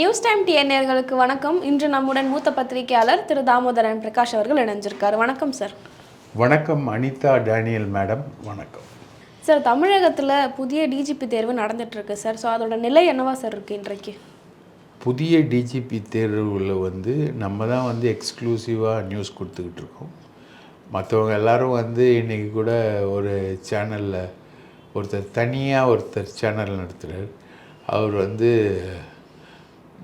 News time டிஎன்ஏர்களுக்கு வணக்கம். இன்று நம்முடன் மூத்த பத்திரிகையாளர் திரு தாமோதரன் பிரகாஷ் அவர்கள் இணைஞ்சிருக்காரு. வணக்கம் சார். வணக்கம் அனிதா டேனியல் மேடம். வணக்கம். சார் தமிழகத்தில் புதிய டிஜிபி தேர்வு நடந்துட்டு இருக்கு சார். ஸோ அதோட நிலை என்னவா சார் இருக்கு இன்றைக்கு? புதிய டிஜிபி தேர்வில் வந்து நம்ம தான் வந்து எக்ஸ்க்ளூசிவாக நியூஸ் கொடுத்துக்கிட்டு இருக்கோம். மற்றவங்க எல்லாரும் வந்து இன்றைக்கி கூட ஒரு சேனலில் ஒருத்தர் தனியாக ஒருத்தர் சேனல் நடத்துகிறார் அவர் வந்து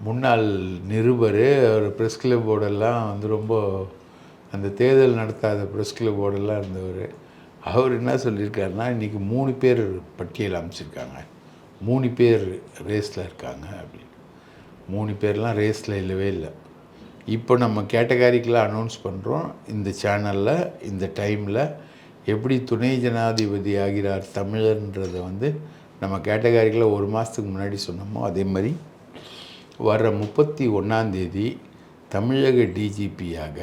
முன்னாள் நிருபர் அவர் ப்ரெஸ் கிளப்போடெல்லாம் வந்து ரொம்ப அந்த தேர்தல் நடத்தாத ப்ரெஸ் கிளப்போடெல்லாம் இருந்தவர். அவர் என்ன சொல்லியிருக்காருன்னா இன்றைக்கி மூணு பேர் பட்டியல் அமைச்சிருக்காங்க. மூணு பேர் ரேஸில் இருக்காங்க அப்படின்னு. மூணு பேர்லாம் ரேஸில் இல்லவே இல்லை. இப்போ நம்ம கேட்டகாரிக்கெலாம் அனௌன்ஸ் பண்ணுறோம் இந்த சேனலில் இந்த டைமில் எப்படி துணை ஜனாதிபதி ஆகிறார் தமிழர்ன்றதை வந்து நம்ம கேட்டகாரிக்கில் ஒரு மாதத்துக்கு முன்னாடி சொன்னோமோ அதே மாதிரி வர முப்பத்தி ஒன்றாந்தேதி தமிழக டிஜிபியாக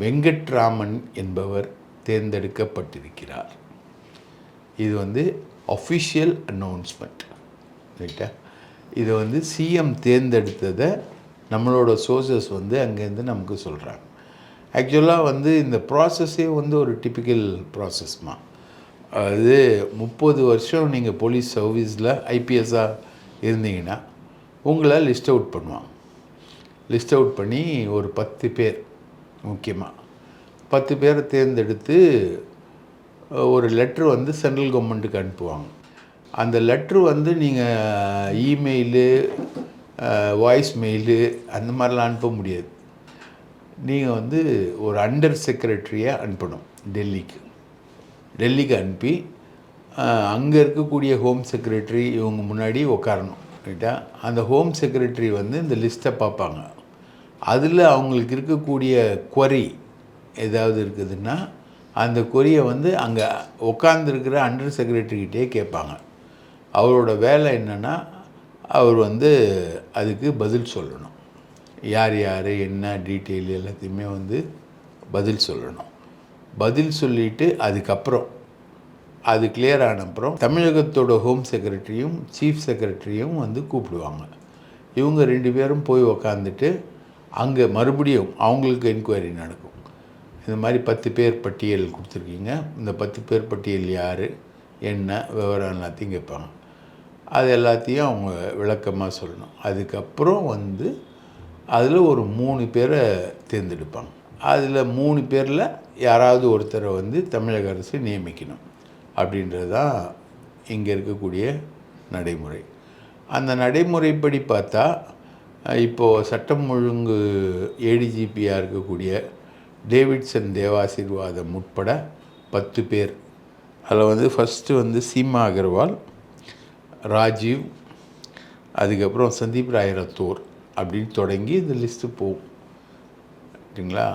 வெங்கட்ராமன் என்பவர் தேர்ந்தெடுக்கப்பட்டிருக்கிறார். இது வந்து அஃபிஷியல் அனௌன்ஸ்மெண்ட் ரைட்டா இது வந்து சிஎம் தேர்ந்தெடுத்ததை நம்மளோட சோர்சஸ் வந்து அங்கேருந்து நமக்கு சொல்கிறாங்க ஆக்சுவலாக வந்து இந்த ப்ராசஸே வந்து ஒரு டிப்பிக்கல் ப்ராசஸ்மா அது முப்பது வருஷம் நீங்கள் போலீஸ் சர்வீஸில் ஐபிஎஸ்ஸாக இருந்தீங்கன்னா உங்களை லிஸ்ட் அவுட் பண்ணுவான் லிஸ்ட் அவுட் பண்ணி ஒரு பத்து பேர் முக்கியமாக பத்து பேரை தேர்ந்தெடுத்து ஒரு லெட்ரு வந்து சென்ட்ரல் கவர்மெண்ட்டுக்கு அனுப்புவாங்க. அந்த லெட்ரு வந்து நீங்கள் இமெயிலு வாய்ஸ் மெயிலு அந்த மாதிரிலாம் அனுப்ப முடியாது. நீங்கள் வந்து ஒரு அண்டர் செக்ரட்டரியை அனுப்பணும் டெல்லிக்கு. டெல்லிக்கு அனுப்பி அங்கே இருக்கக்கூடிய ஹோம் செக்ரட்டரி இவங்க முன்னாடி உட்காரணும் ரைட்டா அந்த ஹோம் செக்ரட்டரி வந்து இந்த லிஸ்ட்டை பார்ப்பாங்க. அதில் அவங்களுக்கு இருக்கக்கூடிய கொரி ஏதாவது இருக்குதுன்னா அந்த கொரியை வந்து அங்கே உட்காந்துருக்கிற அண்டர் செக்ரட்டரிக்கிட்டே கேட்பாங்க. அவரோட வேலை என்னென்னா அவர் வந்து அதுக்கு பதில் சொல்லணும். யார் யார் என்ன டீட்டெயில் எல்லாத்தையுமே வந்து பதில் சொல்லணும். பதில் சொல்லிவிட்டு அதுக்கப்புறம் அது கிளியர் ஆனப்புறம் தமிழகத்தோட ஹோம் செக்ரட்டரியும் சீஃப் செக்ரட்டரியும் வந்து கூப்பிடுவாங்க. இவங்க ரெண்டு பேரும் போய் உக்காந்துட்டு அங்கே மறுபடியும் அவங்களுக்கு என்கொயரி நடக்கும். இந்த மாதிரி பத்து பேர் பட்டியல் கொடுத்துருக்கீங்க. இந்த பத்து பேர் பட்டியல் யார்? என்ன? விவரம் எல்லாத்தையும் கேட்பாங்க. அது எல்லாத்தையும் அவங்க விளக்கமாக சொல்லணும். அதுக்கப்புறம் வந்து அதில் ஒரு மூணு பேரை தேர்ந்தெடுப்பாங்க. அதில் மூணு பேரில் யாராவது ஒருத்தரை வந்து தமிழக அரசு நியமிக்கணும். அப்படின்றது தான் இங்கே இருக்கக்கூடிய நடைமுறை. அந்த நடைமுறைப்படி பார்த்தா இப்போது சட்டம் ஒழுங்கு ஏடிஜிபியாக இருக்கக்கூடிய டேவிட்சன் தேவாசீர்வாதம் உட்பட பத்து பேர். அதில் வந்து ஃபஸ்ட்டு வந்து சீமா அகர்வால் ராஜீவ் அதுக்கப்புறம் சந்தீப் ராய் ரத்தோர் அப்படின்னு தொடங்கி இந்த லிஸ்ட்டு போகும் சரிங்களா?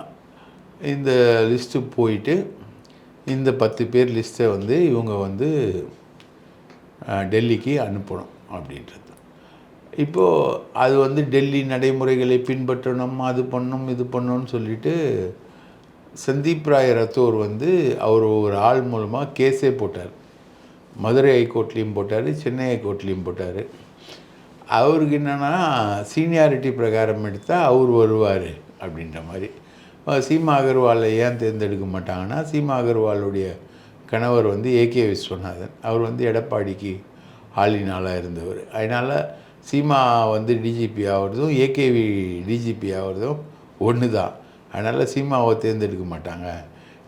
இந்த லிஸ்ட்டு போயிட்டு இந்த பத்து பேர் லிஸ்ட்டை வந்து இவங்க வந்து டெல்லிக்கு அனுப்பணும் அப்படின்றது. இப்போது அது வந்து டெல்லி நடைமுறைகளை பின்பற்றணும் அது பண்ணணும் இது பண்ணணும்னு சொல்லிட்டு சந்தீப் ராய் ரத்தோர் வந்து அவர் ஒரு ஆள் மூலமாக கேஸே போட்டார். மதுரை ஹைகோர்ட்லேயும் போட்டார் சென்னை ஹைகோர்ட்லேயும் போட்டார். அவருக்கு என்னென்னா சீனியாரிட்டி பிரகாரம் எடுத்தால் அவர் வருவார் அப்படின்ற மாதிரி. சீமா அகர்வாலை ஏன் தேர்ந்தெடுக்க மாட்டாங்கன்னா சீமா அகர்வாலுடைய கணவர் வந்து ஏகே விஸ்வநாதன். அவர் வந்து எடப்பாடிக்கு ஆளினாலாக இருந்தவர். அதனால் சீமா வந்து டிஜிபி ஆகிறதும் ஏகேவி டிஜிபி ஆகிறதும் ஒன்று தான் அதனால் சீமாவை தேர்ந்தெடுக்க மாட்டாங்க.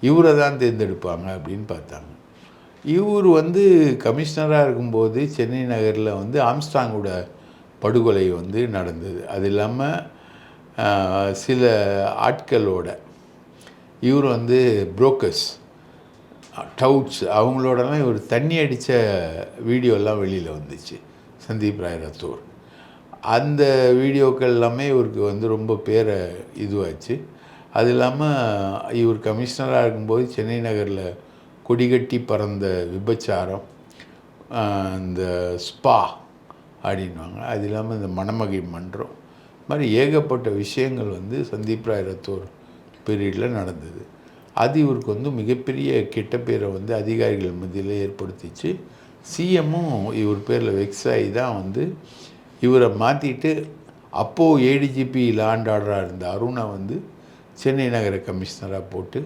இவரை தான் தேர்ந்தெடுப்பாங்க அப்படின்னு பார்த்தாங்க. இவர் வந்து கமிஷனராக இருக்கும்போது சென்னை நகரில் வந்து ஆம்ஸ்டாங்கோட படுகொலை வந்து நடந்தது. அது இல்லாமல் சில ஆட்களோட இவர் வந்து புரோக்கர்ஸ் டவுட்ஸ் அவங்களோடலாம் இவர் தண்ணி அடித்த வீடியோலாம் வெளியில் வந்துச்சு சந்தீப் ராய் ரத்தோர். அந்த வீடியோக்கள் எல்லாமே இவருக்கு வந்து ரொம்ப பேரை இதுவாச்சு. அது இல்லாமல் இவர் கமிஷனராக இருக்கும்போது சென்னை நகரில் கொடிகட்டி பறந்த விபச்சாரம் இந்த ஸ்பா அப்படின்வாங்க அது இல்லாமல் இந்த மணமகை மன்றம் மாதிரி ஏகப்பட்ட விஷயங்கள் வந்து சந்தீப் ராய் ரத்தோர் பீரியடில் நடந்தது. அது இவருக்கு வந்து மிகப்பெரிய கெட்ட பேரை வந்து அதிகாரிகள் மத்தியில் ஏற்படுத்திச்சு. சிஎம்மும் இவர் பேரில் வெக்ஸ் ஆகி தான் வந்து இவரை மாற்றிட்டு அப்போது ஏடிஜிபி லாண்ட் ஆர்டராக இருந்த அருணை வந்து சென்னை நகர கமிஷனராக போட்டு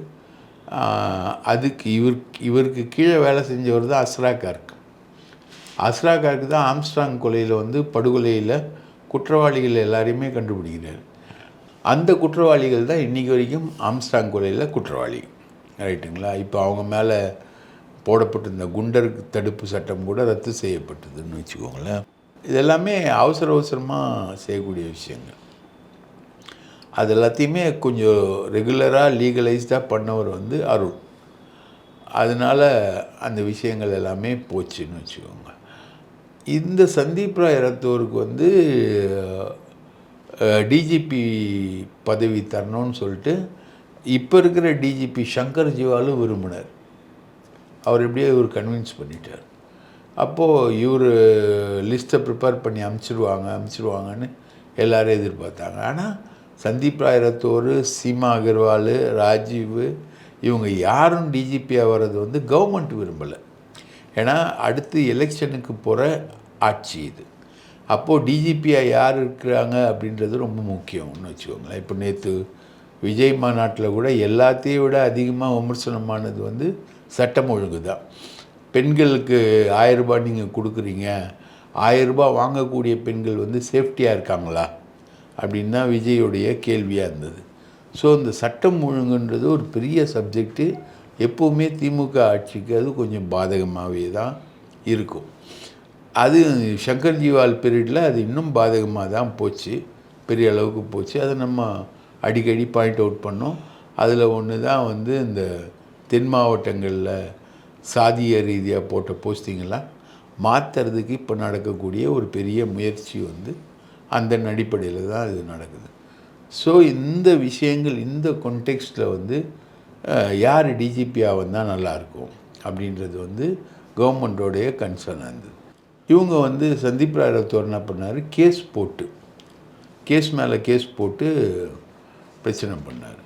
அதுக்கு இவர் இவருக்கு கீழே வேலை செஞ்சவர் தான் அஸ்ரா கார்க் அஸ்ரா கார்க்கு தான் ஆம்ஸ்ட்ராங் கொலையில் வந்து படுகொலையில் குற்றவாளிகள் எல்லாரையுமே கண்டுபிடிக்கிறார். அந்த குற்றவாளிகள் தான் இன்றைக்கி வரைக்கும் ஆம்ஸ்டாங் கொலையில் குற்றவாளி. ரைட்டுங்களா? இப்போ அவங்க மேலே போடப்பட்டிருந்த குண்டர் தடுப்பு சட்டம் கூட ரத்து செய்யப்பட்டதுன்னு வச்சுக்கோங்களேன். இதெல்லாமே அவசர அவசரமாக செய்யக்கூடிய விஷயங்கள். அது எல்லாத்தையுமே கொஞ்சம் ரெகுலராக லீகலைஸ்டாக பண்ணவர் வந்து அருள். அதனால் அந்த விஷயங்கள் எல்லாமே போச்சுன்னு வச்சுக்கோங்க. இந்த சந்தீப் ராய் ரத்தோருக்கு வந்து டிஜிபி பதவி தரணும்னு சொல்லிட்டு இப்போ இருக்கிற டிஜிபி சங்கர் ஜிவாலும் விரும்பினார். அவர் எப்படியோ இவர் கன்வின்ஸ் பண்ணிட்டார். அப்போது இவர் லிஸ்ட்டை ப்ரிப்பேர் பண்ணி அமுச்சிடுவாங்க அமுச்சிடுவாங்கன்னு எல்லோரும் எதிர்பார்த்தாங்க. ஆனால் சந்தீப் ராய் ரத்தோர் சீமா அகர்வால் ராஜீவ் இவங்க யாரும் டிஜிபியாக வர்றது வந்து கவர்மெண்ட் விரும்பலை. ஏன்னா அடுத்து எலெக்ஷனுக்கு போகிற ஆட்சி இது. அப்போது டிஜிபியாக யார் இருக்கிறாங்க அப்படின்றது ரொம்ப முக்கியம்னு வச்சுக்கோங்களேன். இப்போ நேற்று விஜய் மாநாட்டில் கூட எல்லாத்தையும் விட அதிகமாக விமர்சனமானது வந்து சட்டம் ஒழுங்கு தான். பெண்களுக்கு ஆயிரம் ரூபாய் நீங்கள் கொடுக்குறீங்க. ஆயிரம் ரூபாய் வாங்கக்கூடிய பெண்கள் வந்து சேஃப்டியாக இருக்காங்களா? அப்படின்னு தான் விஜயோடைய கேள்வியாக இருந்தது. ஸோ இந்த சட்டம் ஒழுங்குன்றது ஒரு பெரிய சப்ஜெக்ட்டு. எப்போவுமே திமுக ஆட்சிக்கு அது கொஞ்சம் பாதகமாகவே தான் இருக்கும். அது சங்கர் ஜிவால் பீரியடில் அது இன்னும் பாதகமாக தான் போச்சு. பெரிய அளவுக்கு போச்சு. அதை நம்ம அடிக்கடி பாயிண்ட் அவுட் பண்ணோம். அதில் ஒன்று தான் வந்து இந்த தென் மாவட்டங்களில் சாதிய ரீதியாக போட்ட போஸ்டிங்கெல்லாம் மாற்றுறதுக்கு இப்போ நடக்கக்கூடிய ஒரு பெரிய முயற்சி வந்து அந்த அடிப்படையில் தான் இது நடக்குது. ஸோ இந்த விஷயங்கள் இந்த கொண்டெக்ஸ்டில் வந்து யார் டிஜிபியாக வந்தால் நல்லாயிருக்கும் அப்படின்றது வந்து கவர்மெண்ட்டோடைய கன்சர்ன் இருந்தது இவங்க வந்து சந்தீப் ராய் ரத்தோர் என்ன பண்ணார்? கேஸ் போட்டு கேஸ் மேலே கேஸ் போட்டு பிரச்சனை பண்ணார்.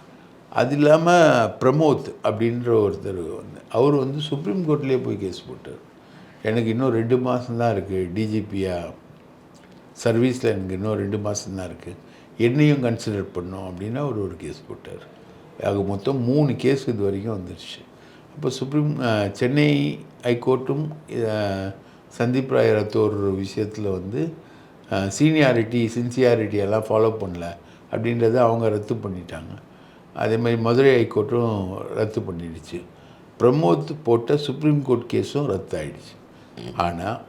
அது இல்லாமல் பிரமோத் அப்படின்ற ஒருத்தர் வந்து அவர் வந்து சுப்ரீம் கோர்ட்லேயே போய் கேஸ் போட்டார். எனக்கு இன்னும் ரெண்டு மாதம் தான் இருக்குது டிஜிபியாக சர்வீஸில் எனக்கு இன்னும் ரெண்டு மாதம்தான் இருக்குது என்னையும் கன்சிடர் பண்ணோம் அப்படின்னா அவர் ஒரு கேஸ் போட்டார். ஆக மொத்தம் மூணு கேஸ் இது வரைக்கும் வந்துடுச்சு அப்போ சுப்ரீம் சென்னை ஹைகோர்ட்டும் சந்தீப் ராய் ரத்தோர் விஷயத்தில் வந்து சீனியாரிட்டி சின்சியாரிட்டி எல்லாம் ஃபாலோ பண்ணல. அப்படின்றத அவங்க ரத்து பண்ணிட்டாங்க. அதே மாதிரி மதுரை ஹைகோர்ட்டும் ரத்து பண்ணிடுச்சு. பிரமோத் போட்ட சுப்ரீம் கோர்ட் கேஸும் ரத்து ஆகிடுச்சு ஆனால்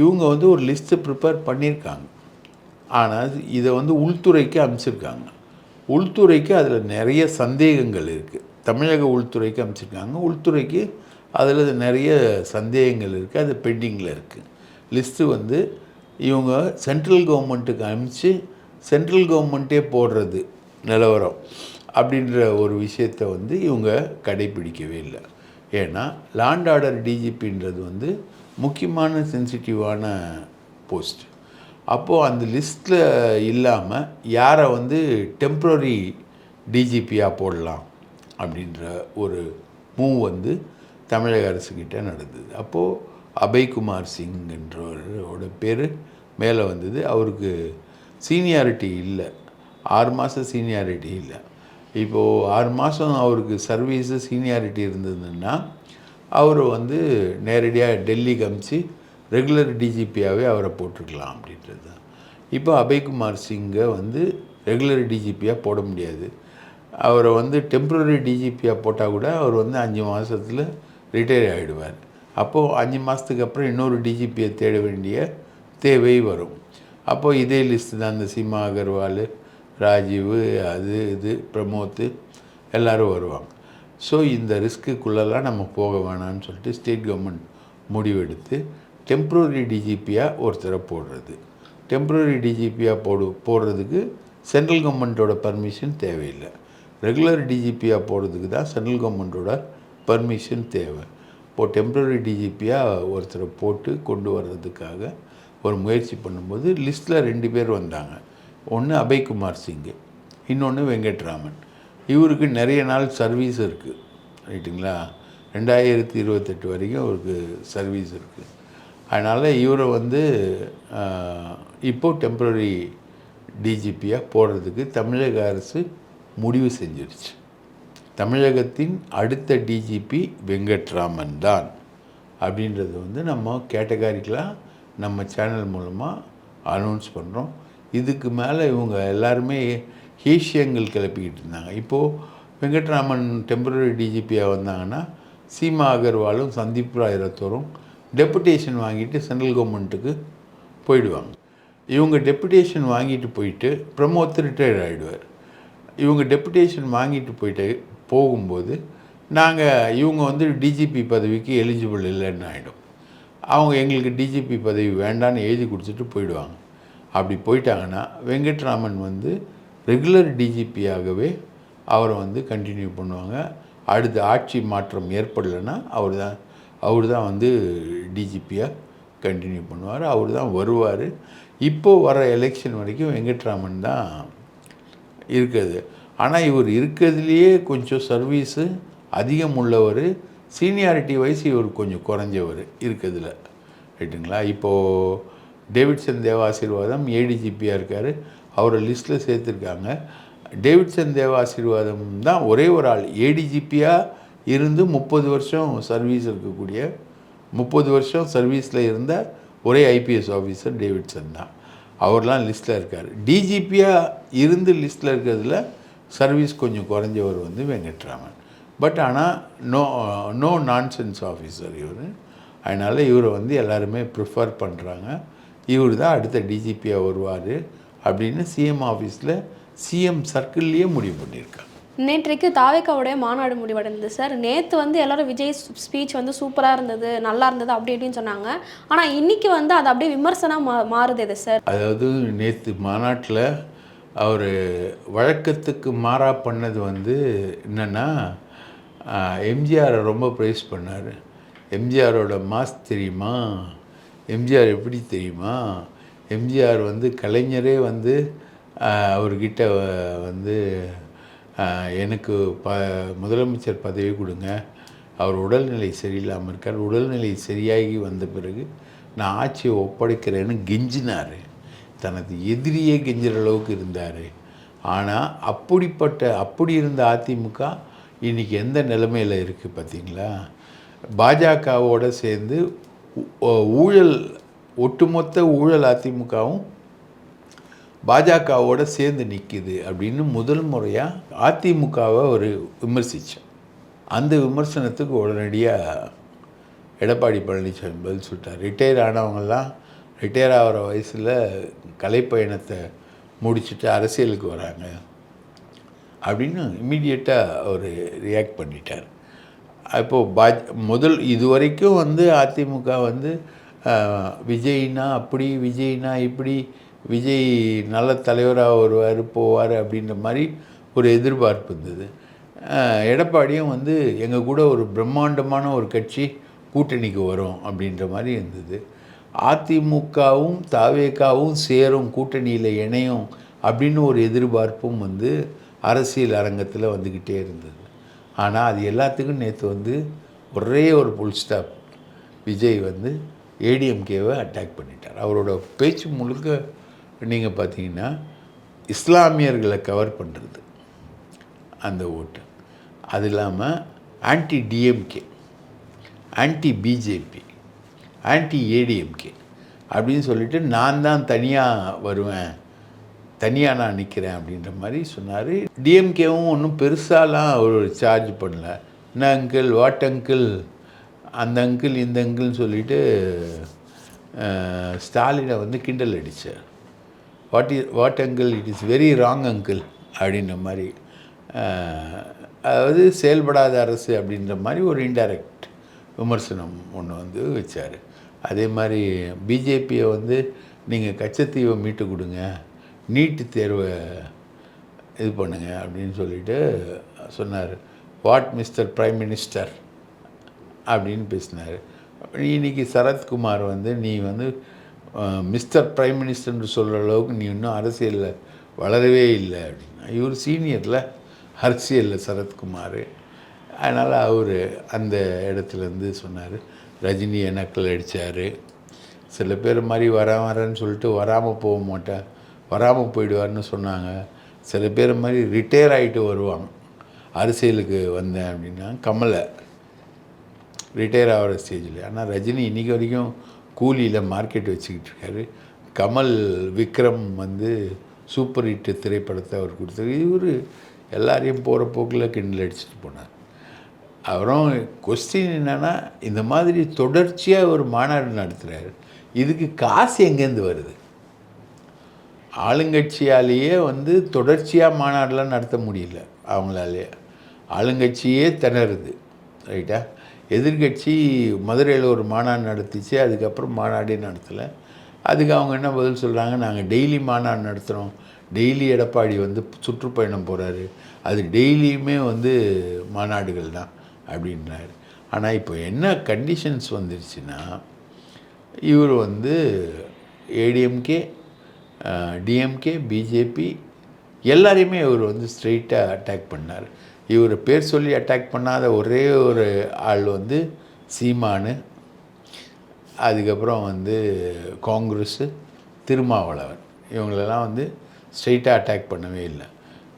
இவங்க வந்து ஒரு லிஸ்ட்டு ப்ரிப்பேர் பண்ணியிருக்காங்க. ஆனால் இதை வந்து உள்துறைக்கு அமைச்சிருக்காங்க உள்துறைக்கு அதில் நிறைய சந்தேகங்கள் இருக்குது தமிழக உள்துறைக்கு அமைச்சிருக்காங்க. உள்துறைக்கு அதில் நிறைய சந்தேகங்கள் இருக்குது அது பெண்டிங்கில் இருக்குது லிஸ்ட்டு வந்து இவங்க சென்ட்ரல் கவர்மெண்ட்டுக்கு அனுப்பிச்சு சென்ட்ரல் கவர்மெண்ட்டே போடுறது நிலவரம் அப்படின்ற ஒரு விஷயத்தை வந்து இவங்க கடைபிடிக்கவே இல்லை. ஏன்னா லாண்ட் ஆர்டர் டிஜிபின்றது வந்து முக்கியமான சென்சிட்டிவான போஸ்ட் அப்போது அந்த லிஸ்ட்டில் இல்லாமல் யாரை வந்து டெம்ப்ரரி டிஜிபியாக போடலாம் அப்படின்ற ஒரு மூவ் வந்து தமிழக அரசுக்கிட்ட நடந்தது. அப்போது அபய்குமார் சிங்ன்றவரோட பேர் மேலே வந்தது. அவருக்கு சீனியாரிட்டி இல்லை. ஆறு மாதம் சீனியாரிட்டி இல்லை. இப்போது ஆறு மாதம் அவருக்கு சர்வீஸு சீனியாரிட்டி இருந்ததுன்னா அவர் வந்து நேரடியாக டெல்லிக்கு அமிச்சு ரெகுலர் டிஜிபியாகவே அவரை போட்டிருக்கலாம் அப்படின்றது. தான் இப்போ அபய்குமார் சிங்கை வந்து ரெகுலர் டிஜிபியாக போட முடியாது. அவரை வந்து டெம்ப்ரரி டிஜிபியாக போட்டால் கூட அவர் வந்து அஞ்சு மாதத்தில் ரிட்டையர் ஆகிடுவார் அப்போது அஞ்சு மாதத்துக்கு அப்புறம் இன்னொரு டிஜிபியை தேட வேண்டிய தேவை வரும். அப்போது இதே லிஸ்ட்டு தான் இந்த சீமா அகர்வால் ராஜீவ் அது இது பிரமோத்து எல்லாரும் வருவாங்க. ஸோ இந்த ரிஸ்க்குள்ளெல்லாம் நம்ம போக வேணாம்னு சொல்லிட்டு ஸ்டேட் கவர்மெண்ட் முடிவெடுத்து டெம்ப்ரரி டிஜிபியாக ஒருத்தரை போடுறது. டெம்ப்ரரி டிஜிபியாக போடு போடுறதுக்கு சென்ட்ரல் கவர்மெண்ட்டோட பர்மிஷன் தேவையில்லை. ரெகுலர் டிஜிபியாக போடுறதுக்கு தான் சென்ட்ரல் கவர்மெண்ட்டோட பர்மிஷன் தேவை. இப்போது டெம்ப்ரரி டிஜிபியாக ஒருத்தரை போட்டு கொண்டு வர்றதுக்காக ஒரு முயற்சி பண்ணும்போது லிஸ்ட்டில் ரெண்டு பேர் வந்தாங்க. ஒன்று அபய்குமார் சிங்கு இன்னொன்று வெங்கட்ராமன். இவருக்கு நிறைய நாள் சர்வீஸ் இருக்குது ரைட்டுங்களா? ரெண்டாயிரத்தி இருபத்தெட்டு வரைக்கும் அவருக்கு சர்வீஸ் இருக்குது அதனால் இவரை வந்து இப்போது இப்போ டெம்ப்ரரி டிஜிபியாக போடுறதுக்கு தமிழக அரசு முடிவு செஞ்சிருச்சு. தமிழகத்தின் அடுத்த டிஜிபி வெங்கட்ராமன் தான் அப்படின்றது வந்து நம்ம கேட்டகாரிக்கலாக நம்ம சேனல் மூலமாக அனௌன்ஸ் பண்ணுறோம் இதுக்கு மேலே இவங்க எல்லாருமே ஹீஷியங்கள் கிளப்பிக்கிட்டு இருந்தாங்க. இப்போது வெங்கட்ராமன் டெம்பரரி டிஜிபியாக வந்தாங்கன்னா சீமா அகர்வாலும் சந்தீப் ராய் ரத்தோரும் டெபுடேஷன் வாங்கிட்டு சென்ட்ரல் கவர்மெண்ட்டுக்கு போயிடுவாங்க. இவங்க டெபுடேஷன் வாங்கிட்டு போயிட்டு பிரமோத் ரிட்டையர்ட் ஆகிடுவார் இவங்க டெபுடேஷன் வாங்கிட்டு போயிட்டு போகும்போது நாங்கள் இவங்க வந்து டிஜிபி பதவிக்கு எலிஜிபிள் இல்லைன்னு ஆகிடும் அவங்க எங்களுக்கு டிஜிபி பதவி வேண்டான்னு எழுதி கொடுத்துட்டு போயிடுவாங்க. அப்படி போயிட்டாங்கன்னா வெங்கட்ராமன் வந்து ரெகுலர் டிஜிபியாகவே அவரை வந்து கண்டினியூ பண்ணுவாங்க. அடுத்து ஆட்சி மாற்றம் ஏற்படலைன்னா அவர் தான் அவர் தான் வந்து டிஜிபியாக கண்டினியூ பண்ணுவார் அவர் தான் வருவார். இப்போது வர எலெக்ஷன் வரைக்கும் வெங்கட்ராமன் தான் இருக்குது ஆனால் இவர் இருக்கிறதுலையே கொஞ்சம் சர்வீஸு அதிகம் உள்ளவர். சீனியாரிட்டி வைஸ் இவர் கொஞ்சம் குறைஞ்சவர் இருக்கிறதுல. ரைட்டுங்களா இப்போது டேவிட்சன் தேவாசீர்வாதம் ஏடிஜிபியாக இருக்கார். அவரை லிஸ்ட்டில் சேர்த்துருக்காங்க. டேவிட்சன் தேவாசீர்வாதம் தான் ஒரே ஒரு ஆள். ஏடிஜிபியாக இருந்து முப்பது வருஷம் சர்வீஸ் இருக்கக்கூடிய முப்பது வருஷம் சர்வீஸில் இருந்த ஒரே ஐபிஎஸ் ஆஃபீஸர் டேவிட்சன் தான். அவர்லாம் லிஸ்ட்டில் இருக்கார். டிஜிபியாக இருந்து லிஸ்ட்டில் இருக்கிறதுல சர்வீஸ் கொஞ்சம் குறைஞ்சவர் வந்து வெங்கட்ராமன். பட் ஆனால் நோ நோ நான்சென்ஸ் ஆஃபீஸர் இவர். அதனால் இவரை வந்து எல்லாருமே ப்ரிஃபர் பண்ணுறாங்க இவர் தான் அடுத்த டிஜிபியாக வருவார் அப்படின்னு சிஎம் ஆஃபீஸில் சிஎம் சர்க்கிள்லேயே முடிவு பண்ணியிருக்காங்க. நேற்றைக்கு தாவேக்காவுடைய மாநாடு முடிவடைந்தது சார். நேற்று வந்து எல்லாரும் விஜய் ஸ்பீச் வந்து சூப்பராக இருந்தது நல்லா இருந்தது அப்படி இப்படின்னு சொன்னாங்க. ஆனால் இன்னைக்கு வந்து அது அப்படியே விமர்சனம் மா மாறுது இது சார்? அதாவது நேற்று மாநாட்டில் அவர் வழக்கத்துக்கு மாறா பண்ணது வந்து என்னென்னா எம்ஜிஆரை ரொம்ப ப்ரைஸ் பண்ணார். எம்ஜிஆரோட மாஸ் தெரியுமா? எம்ஜிஆர் எப்படி தெரியுமா? எம்ஜிஆர் வந்து கலைஞரே வந்து அவர்கிட்ட வந்து எனக்கு ப முதலமைச்சர் பதவி கொடுங்க. அவர் உடல்நிலை சரியில்லாமல் இருக்கார். உடல்நிலை சரியாகி வந்த பிறகு நான் ஆட்சியை ஒப்படைக்கிறேன்னு கெஞ்சினார். தனது எதிரியே கெஞ்சுற அளவுக்கு இருந்தார். ஆனால் அப்படிப்பட்ட அப்படி இருந்த அதிமுக இன்றைக்கி எந்த நிலைமையில் இருக்குது பார்த்தீங்களா பாஜகவோடு சேர்ந்து ஊழல் ஒட்டுமொத்த ஊழல் அதிமுகவும் பாஜகவோட சேர்ந்து நிற்கிது அப்படின்னு முதல் முறையாக அதிமுகவை ஒரு விமர்சித்தேன் அந்த விமர்சனத்துக்கு உடனடியாக எடப்பாடி பழனிசாமி பதில் சொல்லிட்டார். ரிட்டையர் ஆனவங்கெல்லாம் ரிட்டையர் ஆகிற வயசில் கலைப்பயணத்தை முடிச்சுட்டு அரசியலுக்கு வராங்க அப்படின்னு இம்மிடியட்டாக அவர் ரியாக்ட் பண்ணிட்டார். இப்போது பா முதல் இது வரைக்கும் வந்து அதிமுக வந்து விஜய்னா அப்படி விஜய்னா இப்படி விஜய் நல்ல தலைவராக வருவார் போவார் அப்படின்ற மாதிரி ஒரு எதிர்பார்ப்பு இருந்தது. எடப்பாடியும் வந்து எங்கள் கூட ஒரு பிரம்மாண்டமான ஒரு கட்சி கூட்டணிக்கு வரும் அப்படின்ற மாதிரி இருந்தது. அதிமுகவும் தாவேக்காவும் சேரும் கூட்டணியில் இணையும் அப்படின்னு ஒரு எதிர்பார்ப்பும் வந்து அரசியல் அரங்கத்தில் வந்துக்கிட்டே இருந்தது. ஆனால் அது எல்லாத்துக்கும் நேற்று வந்து ஒரே ஒரு புல் ஸ்டாப் விஜய் வந்து ஏடிஎம்கேவை அட்டாக் பண்ணிட்டார். அவரோட பேச்சு முழுக்க நீங்கள் பார்த்தீங்கன்னா இஸ்லாமியர்களை கவர் பண்ணுறது அந்த ஓட்டு. அது இல்லாமல் anti DMK anti BJP anti ADMK அப்படின்னு சொல்லிட்டு நான் தான் தனியாக வருவேன் தனியாக நான் நிற்கிறேன் அப்படின்ற மாதிரி சொன்னார். டிஎம்கேவும் ஒன்றும் பெருசாலாம் அவர் சார்ஜ் பண்ணல. என்ன அங்கிள் வாட் அங்கிள் அந்த அங்கிள் இந்த அங்கிள்னு சொல்லிட்டு ஸ்டாலினை வந்து கிண்டல் அடித்தார் what is what uncle it is very wrong uncle அப்படின்ற மாதிரி அதாவது செயல்படாத அரசு அப்படின்ற மாதிரி ஒரு இன்டைரக்ட் விமர்சனம் ஒன்று வந்து வச்சார். அதே மாதிரி பிஜேபியை வந்து நீங்கள் கச்சத்தீவை மீட்டு கொடுங்க நீட்டு தேர்வை இது பண்ணுங்க அப்படின்னு சொல்லிட்டு சொன்னார். வாட் மிஸ்டர் ப்ரைம் மினிஸ்டர் அப்படின்னு பேசினார். இன்னைக்கு சரத்குமார் வந்து நீ வந்து மிஸ்டர் பிரைம் மினிஸ்டர்னு சொல்கிற அளவுக்கு நீ இன்னும் அரசியலில் வளரவே இல்லை அப்படின்னா இவர் சீனியரில் அரசியலில் சரத்குமார். அதனால் அவர் அந்த இடத்துலேருந்து சொன்னார் ரஜினியை நக்கல் அடித்தார் சில பேர் மாதிரி வரேன் வரேன்னு சொல்லிட்டு வராமல் போக மாட்டேன் வராமல் போயிடுவார்னு சொன்னாங்க. சில பேர் மாதிரி ரிட்டையர் ஆகிட்டு வருவாங்க. அரசியலுக்கு வந்தேன் அப்படின்னா கமலை ரிட்டையர் ஆகிற ஸ்டேஜில் ஆனால் ரஜினி இன்றைக்கி வரைக்கும் கூலியில் மார்க்கெட் வச்சுக்கிட்டு இருக்காரு. கமல் விக்ரம் வந்து சூப்பர் ஹிட் திரைப்படத்தை அவர் கொடுத்தாரு. இவர் எல்லாரையும் போகிற போக்கில் கிண்டல் அடிச்சுட்டு போனார். அப்புறம் கொஸ்டின் என்னென்னா இந்த மாதிரி தொடர்ச்சியாக ஒரு மாநாடு நடத்துகிறாரு இதுக்கு காசு எங்கேருந்து வருது? ஆளுங்கட்சியாலேயே வந்து தொடர்ச்சியாக மாநாடெலாம் நடத்த முடியல. அவங்களாலேயே. ஆளுங்கட்சியே திணறுது. ரைட்டா? எதிர்கட்சி மதுரையில் ஒரு மாநாடு நடத்திச்சு அதுக்கப்புறம் மாநாடே நடத்தலை. அதுக்கு அவங்க என்ன பதில் சொல்கிறாங்க நாங்கள் டெய்லி மாநாடு நடத்துகிறோம் டெய்லி எடப்பாடி வந்து சுற்றுப்பயணம் போகிறாரு அது டெய்லியுமே வந்து மாநாடுகள் தான் அப்படின்றாரு. ஆனால் இப்போ என்ன கண்டிஷன்ஸ் வந்துருச்சுன்னா இவர் வந்து ஏடிஎம்கே டிஎம்கே பிஜேபி எல்லாரையுமே இவர் வந்து ஸ்ட்ரெயிட்டாக அட்டாக் பண்ணார். இவர் பேர் சொல்லி அட்டாக் பண்ணாத ஒரே ஒரு ஆள் வந்து சீமானு. அதுக்கப்புறம் வந்து காங்கிரஸு திருமாவளவன். இவங்களெல்லாம் வந்து ஸ்ட்ரெயிட்டாக அட்டாக் பண்ணவே இல்லை.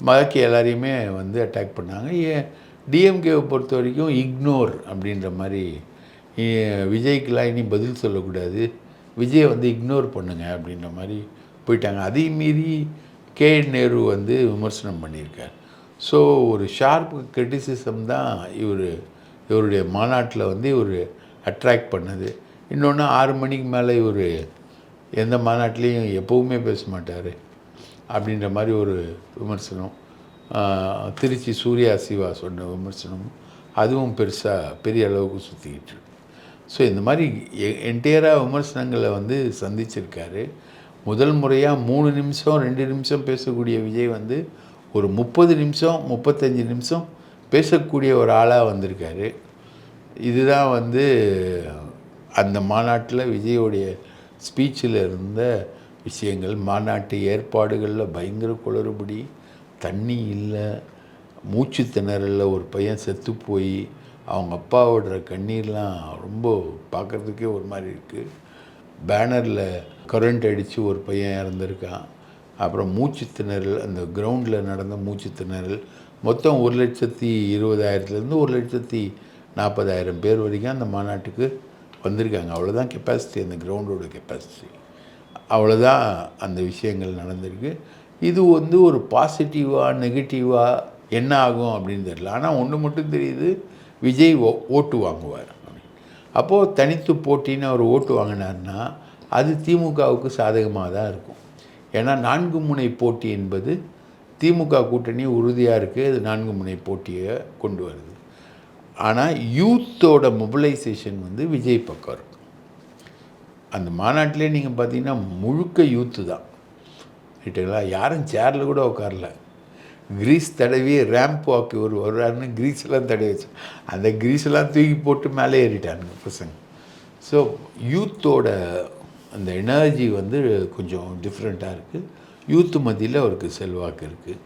பாக்கி எல்லாரையுமே வந்து அட்டாக் பண்ணாங்க. டிஎம்கேவை பொறுத்த வரைக்கும் இக்னோர் அப்படின்ற மாதிரி விஜய்க்கெலாம் இனி பதில் சொல்லக்கூடாது. விஜயை வந்து இக்னோர் பண்ணுங்க அப்படின்ற மாதிரி போயிட்டாங்க. அதையும் மீறி கே. நேரு வந்து விமர்சனம் பண்ணியிருக்கார். ஸோ ஒரு ஷார்ப் கிரிட்டிசிசம் தான் இவர் இவருடைய மாநாட்டில் வந்து இவர் அட்ராக்ட் பண்ணது. இன்னொன்று ஆறு மணிக்கு மேலே இவர் எந்த மாநாட்டிலையும் எப்போவுமே பேச மாட்டார் அப்படின்ற மாதிரி ஒரு விமர்சனம். திருச்சி சூர்யா சிவா சொன்ன விமர்சனம் அதுவும் பெருசாக பெரிய அளவுக்கு சுற்றிக்கிட்டு இருக்கு. ஸோ இந்த மாதிரி என்டையராக விமர்சனங்களை வந்து சந்திச்சிருக்காரு. முதல் முறையாக மூணு நிமிஷம் ரெண்டு நிமிஷம் பேசக்கூடிய விஜய் வந்து ஒரு முப்பது நிமிஷம் முப்பத்தஞ்சு நிமிஷம் பேசக்கூடிய ஒரு ஆளாக வந்திருக்காரு. இதுதான் வந்து அந்த மாநாட்டில் விஜயோடைய ஸ்பீச்சில் இருந்த விஷயங்கள். மாநாட்டு ஏற்பாடுகளில் பயங்கர குளறுபடி தண்ணி இல்லை மூச்சு திணறலில் ஒரு பையன் செத்து போய் அவங்க அப்பா விடுற கண்ணீர்லாம் ரொம்ப பார்க்குறதுக்கே ஒரு மாதிரி இருக்குது பேனரில் கரண்ட் அடித்து ஒரு பையன் இறந்துருக்கான். அப்புறம் மூச்சு திணறல் அந்த கிரவுண்டில் நடந்த மூச்சு திணறல். மொத்தம் ஒரு லட்சத்தி இருபதாயிரத்துலேருந்து ஒரு லட்சத்தி நாற்பதாயிரம் பேர் வரைக்கும் அந்த மாநாட்டுக்கு வந்திருக்காங்க. அவ்வளோதான் கெப்பாசிட்டி அந்த கிரவுண்டோட கெப்பாசிட்டி அவ்வளோதான் அந்த விஷயங்கள் நடந்திருக்கு. இது வந்து ஒரு பாசிட்டிவாக நெகட்டிவாக என்ன ஆகும் அப்படின்னு தெரியல. ஆனால் ஒன்று மட்டும் தெரியுது விஜய் ஓ ஓட்டு வாங்குவார். அப்போது தனித்து போட்டின்னு அவர் ஓட்டு வாங்கினார்னா அது திமுகவுக்கு சாதகமாக தான் இருக்கும். ஏன்னா நான்கு முனை போட்டி என்பது திமுக கூட்டணி உறுதியாக இருக்குது அது நான்கு முனை போட்டியை கொண்டு வருது. ஆனால் யூத்தோட மொபிலைசேஷன் வந்து விஜய் பக்கம் இருக்கும் அந்த மாநாட்டிலே நீங்கள் பார்த்தீங்கன்னா முழுக்க யூத்து தான். ரைட்டுங்களா? யாரும் சேரில் கூட உட்காரல கிரீஸ் தடவி ரேம்ப் வாக்கு ஒரு வருவாருன்னு கிரீஸ்லாம் தடவி வச்சு அந்த கிரீஸ்லாம் தூக்கி போட்டு மேலே ஏறிட்டானுங்க பசங்க. ஸோ யூத்தோட அந்த எனர்ஜி வந்து கொஞ்சம் டிஃப்ரெண்ட்டாக இருக்குது யூத்து மத்தியில் அவருக்கு செல்வாக்கு இருக்குது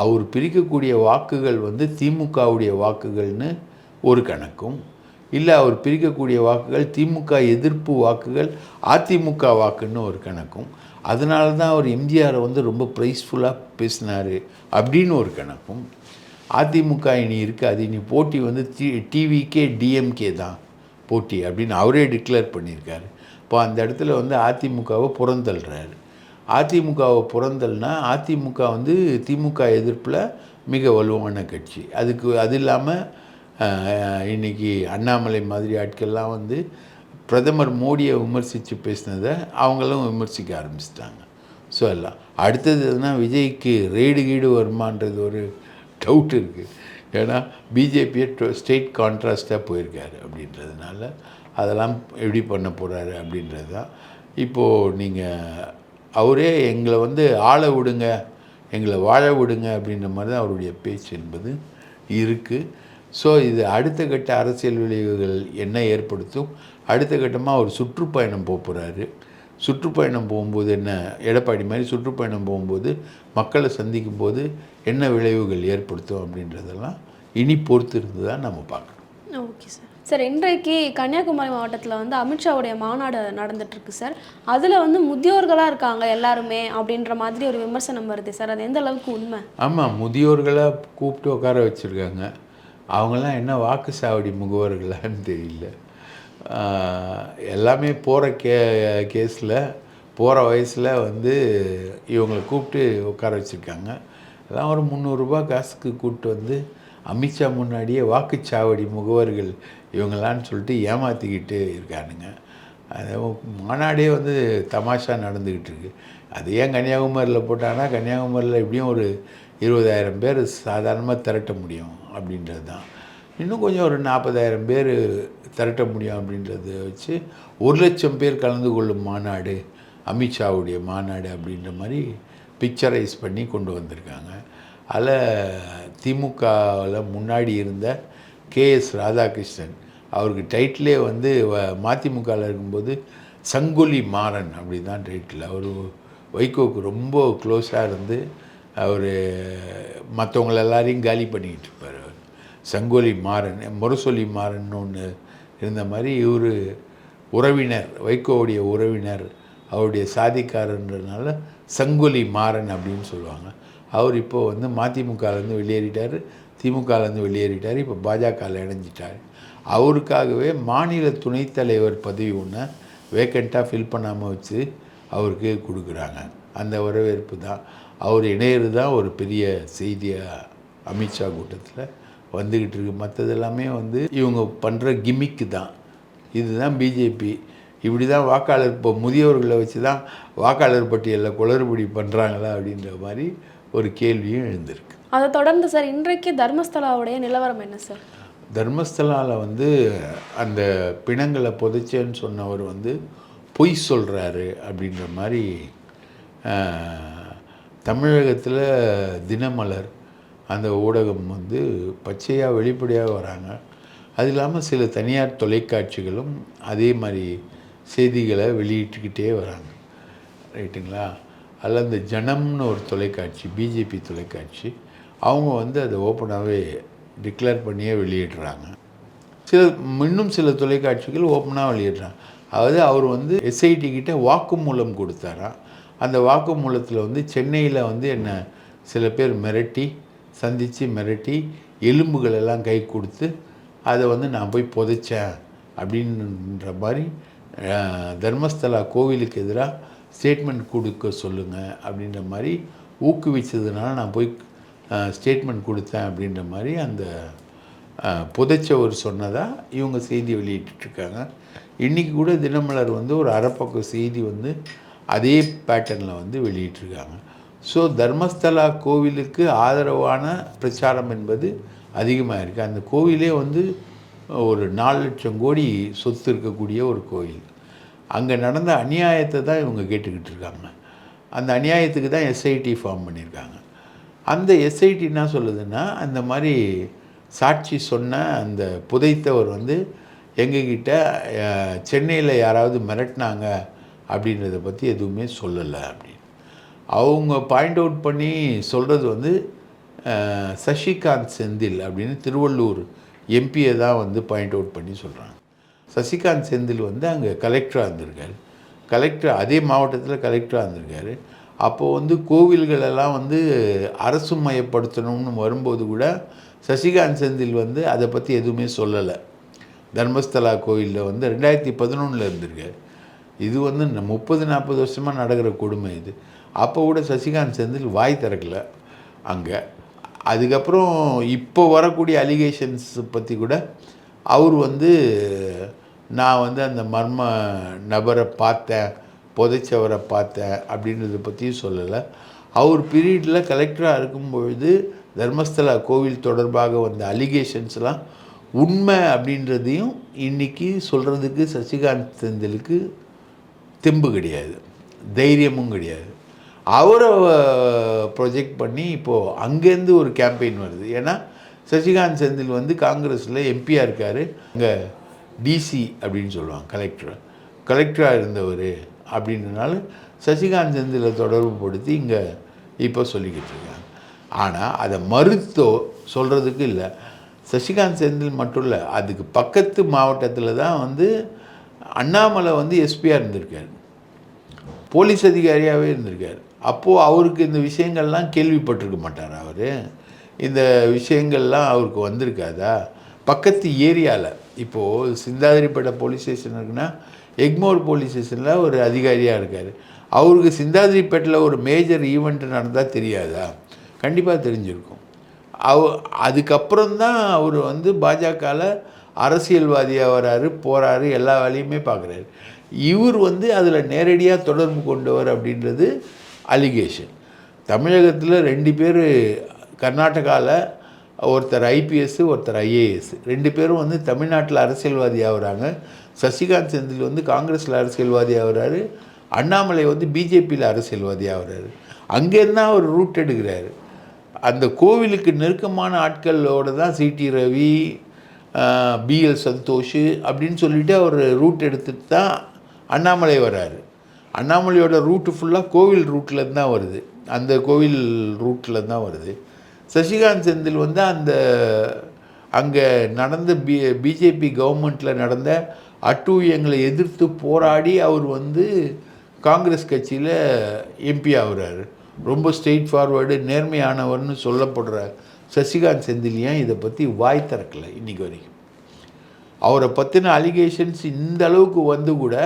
அவர் பிரிக்கக்கூடிய வாக்குகள் வந்து திமுகவுடைய வாக்குகள்னு ஒரு கணக்கும். இல்லை அவர் பிரிக்கக்கூடிய வாக்குகள் திமுக எதிர்ப்பு வாக்குகள் அதிமுக வாக்குன்னு ஒரு கணக்கும். அதனால தான் அவர் எம்ஜிஆரை வந்து ரொம்ப ப்ரைஸ்ஃபுல்லாக பேசினார் அப்படின்னு ஒரு கணக்கும். அதிமுக இனி இருக்காது இனி போட்டி வந்து டி டிவிக்கே டிஎம்கே தான் போட்டி அப்படின்னு அவரே டிக்ளேர் பண்ணியிருக்காரு. இப்போ அந்த இடத்துல வந்து அதிமுகவை புறந்தள்ளுறாரு. அதிமுகவை புறந்தல்னா அதிமுக வந்து திமுக எதிர்ப்பில் மிக வலுவான கட்சி. அதுக்கு அது இல்லாமல் இன்றைக்கி அண்ணாமலை மாதிரி ஆட்கள்லாம் வந்து பிரதமர் மோடியை விமர்சித்து பேசினதை அவங்களும் விமர்சிக்க ஆரம்பிச்சிட்டாங்க. ஸோ எல்லாம் அடுத்தது எதுனா விஜய்க்கு ரெய்டு கீடு வருமான்றது ஒரு டவுட் இருக்குது ஏன்னா பிஜேபியை ஸ்டேட் கான்ட்ராஸ்டாக போயிருக்காரு அப்படின்றதுனால அதெல்லாம் எப்படி பண்ண போகிறாரு அப்படின்றது தான். இப்போது நீங்கள் அவரே எங்களை வந்து ஆள விடுங்க எங்களை வாழ விடுங்க அப்படின்ற மாதிரி தான் அவருடைய பேச்சு என்பது இருக்குது ஸோ இது அடுத்த கட்ட அரசியல் விளைவுகள் என்ன ஏற்படுத்தும்? அடுத்த கட்டமாக அவர் சுற்றுப்பயணம் போக போகிறாரு சுற்றுப்பயணம் போகும்போது என்ன? எடப்பாடி மாதிரி சுற்றுப்பயணம் போகும்போது மக்களை சந்திக்கும் போது என்ன விளைவுகள் ஏற்படுத்தும் அப்படின்றதெல்லாம் இனி பொறுத்து இருந்து தான் நம்ம பார்க்கணும். Okay sir. சார் இன்றைக்கு கன்னியாகுமரி மாவட்டத்தில் வந்து அமித்ஷாவுடைய மாநாடு நடந்துட்டுருக்கு சார். அதில் வந்து முதியோர்களாக இருக்காங்க எல்லாருமே அப்படின்ற மாதிரி ஒரு விமர்சனம் வருது சார். அது எந்த அளவுக்கு உண்மை? ஆமாம் முதியோர்களை கூப்பிட்டு உட்கார வச்சுருக்காங்க. அவங்களாம் என்ன வாக்கு சாவடி முகவர்களான்னு தெரியல. எல்லாமே போகிற கே கேஸில் போகிற வயசில் வந்து இவங்களை கூப்பிட்டு உட்கார வச்சுருக்காங்க. எல்லாம் ஒரு முந்நூறுரூபா காசுக்கு கூப்பிட்டு வந்து அமித்ஷா முன்னாடியே வாக்குச்சாவடி முகவர்கள் இவங்களான்னு சொல்லிட்டு ஏமாற்றிக்கிட்டு இருக்கானுங்க. அது மாநாடே வந்து தமாஷா நடந்துக்கிட்டு இருக்கு. அது ஏன் கன்னியாகுமரியில் போட்டாங்கன்னா கன்னியாகுமரியில் எப்படியும் ஒரு இருபதாயிரம் பேர் சாதாரணமாக திரட்ட முடியும் அப்படின்றது தான். இன்னும் கொஞ்சம் ஒரு நாற்பதாயிரம் பேர் திரட்ட முடியும் அப்படின்றத வச்சு ஒரு லட்சம் பேர் கலந்து கொள்ளும் மாநாடு அமித்ஷாவுடைய மாநாடு அப்படின்ற மாதிரி பிக்சரைஸ் பண்ணி கொண்டு வந்திருக்காங்க. அதில் திமுகவில் முன்னாடி இருந்த கேஎஸ் ராதாகிருஷ்ணன். அவருக்கு டைட்டிலே வந்து வ- மதிமுகவில் இருக்கும்போது சங்கொலி மாறன் அப்படி தான் டைட்டில் அவர் வைகோவுக்கு ரொம்ப க்ளோஸாக இருந்து அவர் மற்றவங்கள எல்லாரையும் காலி பண்ணிக்கிட்டு இருப்பார் அவர். சங்கொலி மாறன் முரசொலி மாறன் ஒன்று இருந்த மாதிரி இவர் உறவினர் வைகோவுடைய உறவினர் அவருடைய சாதிக்காரன்றதுனால சங்கொலி மாறன் அப்படின்னு சொல்லுவாங்க. அவர் இப்போ வந்து மதிமுகலேருந்து வெளியேறிட்டார். திமுகலேருந்து வெளியேறிட்டார். இப்போ பாஜகவில் இணைஞ்சிட்டார். அவருக்காகவே மாநில துணைத் தலைவர் பதவி ஒன்று வேக்கண்ட்டாக ஃபில் பண்ணாமல் வச்சு அவருக்கு கொடுக்குறாங்க. அந்த வரவேற்பு தான். அவர் இணையிறது தான் ஒரு பெரிய செய்தியாக அமித்ஷா கூட்டத்தில் வந்துக்கிட்டு இருக்கு. மற்றது எல்லாமே வந்து இவங்க பண்ணுற கிமிக்கு தான். இதுதான் பிஜேபி இப்படி தான் வாக்காளர் இப்போ முதியோர்களை வச்சு தான் வாக்காளர் பட்டியலில் குளறுபடி பண்ணுறாங்களா அப்படின்ற மாதிரி ஒரு கேள்வியும் எழுந்திருக்கு. அதை தொடர்ந்து சார் இன்றைக்கு தர்மஸ்தலாவுடைய நிலவரம் என்ன சார்? தர்மஸ்தலாவில் வந்து அந்த பிணங்களை புதைச்சேன்னு சொன்னவர் வந்து பொய் சொல்கிறாரு அப்படின்ற மாதிரி தமிழகத்தில் தினமலர் அந்த ஊடகம் வந்து பச்சையாக வெளிப்படையாக வராங்க. அது இல்லாமல் சில தனியார் தொலைக்காட்சிகளும் அதே மாதிரி செய்திகளை வெளியிட்டுக்கிட்டே வராங்க. ரைட்டுங்களா? அல்லது ஜனம்னு ஒரு தொலைக்காட்சி பிஜேபி தொலைக்காட்சி அவங்க வந்து அதை ஓப்பனாகவே டிக்ளேர் பண்ணியே வெளியிடுறாங்க. சில இன்னும் சில தொலைக்காட்சிகள் ஓப்பனாக வெளியிடுறாங்க. அதாவது அவர் வந்து எஸ்ஐடி கிட்டே வாக்குமூலம் கொடுத்தாராம் அந்த வாக்குமூலத்தில் வந்து சென்னையில் வந்து என்னை சில பேர் மிரட்டி சந்தித்து மிரட்டி எலும்புகள் எல்லாம் கை கொடுத்து அதை வந்து நான் போய் புதைச்சேன் அப்படின்ற மாதிரி தர்மஸ்தலா கோவிலுக்கு எதிராக ஸ்டேட்மெண்ட் கொடுக்க சொல்லுங்கள் அப்படின்ற மாதிரி ஊக்குவிச்சதுனால நான் போய் ஸ்டேட்மெண்ட் கொடுத்தேன் அப்படின்ற மாதிரி அந்த புதைச்சவர் சொன்னதாக இவங்க செய்தி வெளியிட்டுருக்காங்க. இன்றைக்கி கூட தினமலர் வந்து ஒரு அரைப்பக்க செய்தி வந்து அதே பேட்டர்னில் வந்து வெளியிட்டிருக்காங்க. ஸோ தர்மஸ்தலா கோவிலுக்கு ஆதரவான பிரச்சாரம் என்பது அதிகமாக இருக்குது அந்த கோவிலே வந்து ஒரு நாலு லட்சம் கோடி சொத்து இருக்கக்கூடிய ஒரு கோவில். அங்கே நடந்த அநியாயத்தை தான் இவங்க கேட்டுக்கிட்டு இருக்காங்க. அந்த அநியாயத்துக்கு தான் எஸ்ஐடி ஃபார்ம் பண்ணியிருக்காங்க. அந்த எஸ்ஐடி என்ன சொல்லுதுன்னா அந்த மாதிரி சாட்சி சொன்ன அந்த புதைத்தவர் வந்து எங்ககிட்ட சென்னையில் யாராவது மிரட்டினாங்க அப்படின்றத பற்றி எதுவுமே சொல்லலை அப்படின்னு. அவங்க பாயிண்ட் அவுட் பண்ணி சொல்கிறது வந்து சசிகாந்த் செந்தில் அப்படின்னு திருவள்ளூர் எம்பியை தான் வந்து பாயிண்ட் அவுட் பண்ணி சொல்கிறாங்க சசிகாந்த் செந்தில் வந்து அங்கே கலெக்டராக இருந்திருக்காரு. கலெக்டர் அதே மாவட்டத்தில் கலெக்டராக இருந்திருக்காரு. அப்போது வந்து கோவில்களெல்லாம் வந்து அரசு மயப்படுத்தணும்னு வரும்போது கூட சசிகாந்த் செந்தில் வந்து அதை பற்றி எதுவுமே சொல்லலை. தர்மஸ்தலா கோயிலில் வந்து ரெண்டாயிரத்தி பதினொன்றில் இருந்திருக்காரு. இது வந்து இந்த முப்பது நாற்பது வருஷமாக நடக்கிற கொடுமை இது. அப்போ கூட சசிகாந்த் செந்தில் வாய் திறக்கலை அங்கே. அதுக்கப்புறம் இப்போ வரக்கூடிய அலிகேஷன்ஸ் பற்றி கூட அவர் வந்து நான் வந்து அந்த மர்ம நபரை பார்த்தேன் புதைச்சவரை பார்த்தேன் அப்படின்றத பற்றியும் சொல்லலை. அவர் பீரியடில் கலெக்டராக இருக்கும் பொழுது தர்மஸ்தலா கோவில் தொடர்பாக வந்த அலிகேஷன்ஸ்லாம் உண்மை அப்படின்றதையும் இன்னைக்கு சொல்கிறதுக்கு சசிகாந்த் செந்திலுக்கு தெம்பு கிடையாது தைரியமும் கிடையாது. அவரை ப்ரொஜெக்ட் பண்ணி இப்போது அங்கேருந்து ஒரு கேம்பெயின் வருது. ஏன்னா சசிகாந்த் செந்தில் வந்து காங்கிரஸில் எம்பியாக இருக்கார். அங்கே டிசி அப்படின்னு சொல்லுவாங்க கலெக்டர் கலெக்டராக இருந்தவர் அப்படின்றனால சசிகாந்த் செந்தில் தொடர்பு படுத்தி இங்கே இப்போ சொல்லிக்கிட்டு இருக்காங்க. ஆனால் அதை மறுத்தோ சொல்கிறதுக்கு இல்லை. சசிகாந்த் செந்தில் மட்டும் இல்லை அதுக்கு பக்கத்து மாவட்டத்தில் தான் வந்து அண்ணாமலை வந்து எஸ்பியாக இருந்திருக்கார். போலீஸ் அதிகாரியாகவே இருந்திருக்கார். அப்போது அவருக்கு இந்த விஷயங்கள்லாம் கேள்விப்பட்டிருக்க மாட்டார் அவர்? இந்த விஷயங்கள்லாம் அவருக்கு வந்திருக்காதா? பக்கத்து ஏரியாவில் இப்போது சிந்தாதிரிப்பேட்டை போலீஸ் ஸ்டேஷன் இருக்குன்னா எக்மோர் போலீஸ் ஸ்டேஷனில் ஒரு அதிகாரியாக இருக்கார். அவருக்கு சிந்தாதிரிப்பேட்டில் ஒரு மேஜர் ஈவெண்ட் நடந்தால் தெரியாதா? கண்டிப்பாக தெரிஞ்சிருக்கும். அவ அதுக்கப்புறம் தான் அவர் வந்து பாஜகவில் அரசியல்வாதியாக வராரு போகிறாரு எல்லா வேலையுமே பார்க்குறாரு இவர் வந்து அதில் நேரடியாக தொடர்பு கொண்டவர் அப்படின்றது அலிகேஷன். தமிழகத்தில் ரெண்டு பேர் கர்நாடகாவில் ஒருத்தர் ஐபிஎஸ் ஒருத்தர் ஐஏஎஸ் ரெண்டு பேரும் வந்து தமிழ்நாட்டில் அரசியல்வாதி ஆகுறாங்க. சசிகாந்த் செந்தில் வந்து காங்கிரஸில் அரசியல்வாதி ஆகுறாரு. அண்ணாமலை வந்து பிஜேபியில் அரசியல்வாதி ஆகுறாரு. அங்கேருந்து அவர் ரூட் எடுக்கிறாரு. அந்த கோவிலுக்கு நெருக்கமான ஆட்களோடு தான் சிடி ரவி பிஎல் சந்தோஷ் அப்படின்னு சொல்லிட்டு அவர் ரூட் எடுத்துட்டு தான் அண்ணாமலை வராரு. அண்ணாமலையோட ரூட்டு ஃபுல்லாக கோவில் ரூட்டில் தான் வருது. அந்த கோவில் ரூட்டில் தான் வருது. சசிகாந்த் செந்தில் வந்து அந்த அங்கே நடந்த பி பிஜேபி கவர்மெண்ட்டில் நடந்த அட்டூழியங்களை எதிர்த்து போராடி அவர் வந்து காங்கிரஸ் கட்சியில் எம்பி ஆகுறாரு. ரொம்ப ஸ்ட்ரெயிட் ஃபார்வேர்டு நேர்மையானவர்னு சொல்லப்படுற சசிகாந்த் செந்தில் இதை பற்றி வாய் திறக்கலை இன்றைக்கி வரைக்கும்? அவரை பற்றின அலிகேஷன்ஸ் இந்த அளவுக்கு வந்து கூட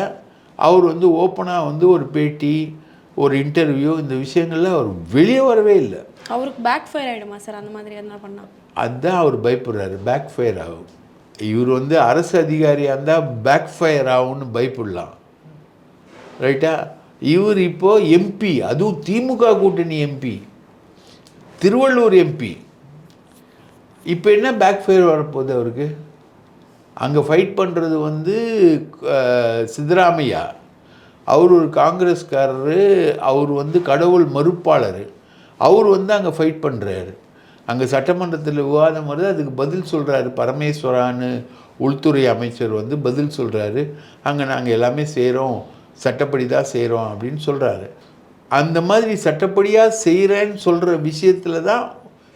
அவர் வந்து ஓப்பனாக வந்து ஒரு பேட்டி ஒரு இன்டர்வியூ இந்த விஷயங்கள்ல அவர் வெளியே வரவே இல்லை. அவருக்கு பேக் ஃபயர் ஆகிடுமா சார் அந்த மாதிரி எதனா பண்ணால் அதுதான் அவர் பயப்படுறாரு. பேக் ஃபயர் ஆகும். இவர் வந்து அரசு அதிகாரியாக இருந்தால் பேக் ஃபயர் ஆகும்னு பயப்படலாம். ரைட்டா இவர் இப்போ எம்பி அதுவும் திமுக கூட்டணி எம்பி திருவள்ளூர் எம்பி இப்போ என்ன பேக் ஃபயர் வரப்போகுது அவருக்கு? அங்கே ஃபைட் பண்ணுறது வந்து சித்தராமையா? அவர் ஒரு காங்கிரஸ்காரரு அவர் வந்து கடவுள் மறுப்பாளர். அவர் வந்து அங்கே ஃபைட் பண்ணுறாரு அங்கே சட்டமன்றத்தில் விவாதம் வருது அதுக்கு பதில் சொல்கிறாரு பரமேஸ்வரான்னு உள்துறை அமைச்சர் வந்து பதில் சொல்கிறாரு அங்கே நாங்கள் எல்லாமே செய்கிறோம் சட்டப்படி தான் செய்கிறோம் அப்படின்னு சொல்கிறாரு அந்த மாதிரி சட்டப்படியாக செய்கிறேன்னு சொல்கிற விஷயத்தில் தான்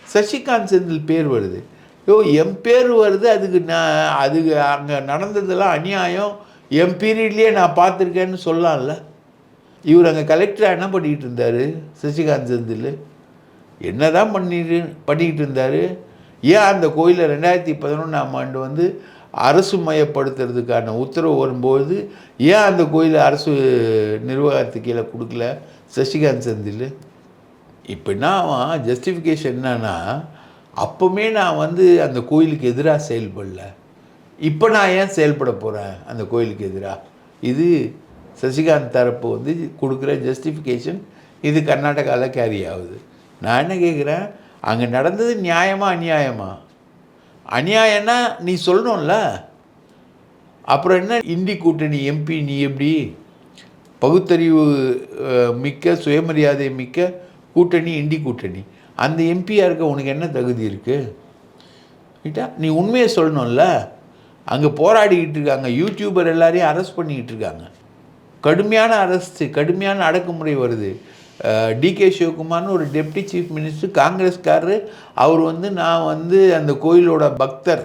சசிகாந்த் செந்தில் பேர் வருது. ஐயோ என் பேர் வருது அதுக்கு நான் அதுக்கு அங்கே நடந்ததெல்லாம் அநியாயம். என் பீரியட்லேயே நான் பார்த்துருக்கேன்னு சொல்லலாம்ல. இவர் அங்கே கலெக்டராக என்ன பண்ணிக்கிட்டு இருந்தார்? சசிகாந்த் செந்தில். என்ன தான் பண்ணிட்டு பண்ணிக்கிட்டு இருந்தார்? ஏன் அந்த கோயிலை ரெண்டாயிரத்தி பதினொன்றாம் ஆண்டு வந்து அரசு மயப்படுத்துறதுக்கான உத்தரவு வரும்போது ஏன் அந்த கோயிலை அரசு நிர்வாகத்துக்கு கீழே கொடுக்கல சசிகாந்த் செந்தில்? இப்போ என்ன ஜஸ்டிஃபிகேஷன் என்னன்னா அப்போவுமே நான் வந்து அந்த கோயிலுக்கு எதிராக செயல்படல. இப்போ நான் ஏன் செயல்பட போகிறேன் அந்த கோயிலுக்கு எதிராக இது சசிகாந்த் தரப்பு வந்து கொடுக்குற ஜஸ்டிஃபிகேஷன் இது கர்நாடகாவில் கேரி ஆகுது. நான் என்ன கேட்குறேன் அங்கே நடந்தது நியாயமா அநியாயமா? அநியாயம்னா நீ சொல்லணும்ல. அப்புறம் என்ன? இந்தி கூட்டணி எம்பி நீ எப்படி? பகுத்தறிவு மிக்க சுயமரியாதை மிக்க கூட்டணி இண்டி கூட்டணி. அந்த எம்பியாக இருக்க உனக்கு என்ன தகுதி இருக்குது நீ உண்மையை சொல்லணும்ல. அங்கே போராடிக்கிட்டு இருக்காங்க. யூடியூபர் எல்லாரையும் அரெஸ்ட் பண்ணிக்கிட்டு இருக்காங்க. கடுமையான அரசு கடுமையான அடக்குமுறை வருது. டிகே சிவகுமார்னு ஒரு டெப்டி சீஃப் மினிஸ்டர் காங்கிரஸ்காரரு அவர் வந்து நான் வந்து அந்த கோயிலோட பக்தர்.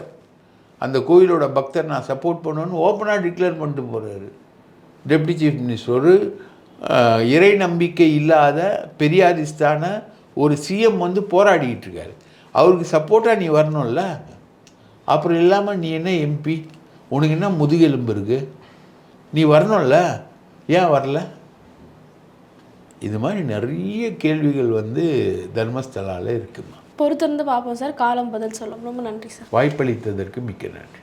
அந்த கோயிலோட பக்தர் நான் சப்போர்ட் பண்ணுவேன்னு ஓப்பனாக டிக்ளேர் பண்ணிட்டு போகிறாரு டெப்டி சீஃப் மினிஸ்டர் ஒரு இறை நம்பிக்கை இல்லாத பெரியாரிஸ்டான ஒரு சிஎம் வந்து போராடிக்கிட்டு இருக்காரு. அவருக்கு சப்போர்ட்டாக நீ வரணும்ல? அப்புறம் இல்லாமல் நீ என்ன எம்பி உனக்கு என்ன முதுகெலும்பு இருக்கு? நீ வரணும்ல? ஏன் வரல? இது மாதிரி நிறைய கேள்விகள் வந்து தர்மஸ்தலாவில் இருக்குமா? பொறுத்திருந்து பார்ப்போம் சார். காலம் பதில் சொல்லும். ரொம்ப நன்றி சார். வாய்ப்பளித்ததற்கு மிக்க நன்றி.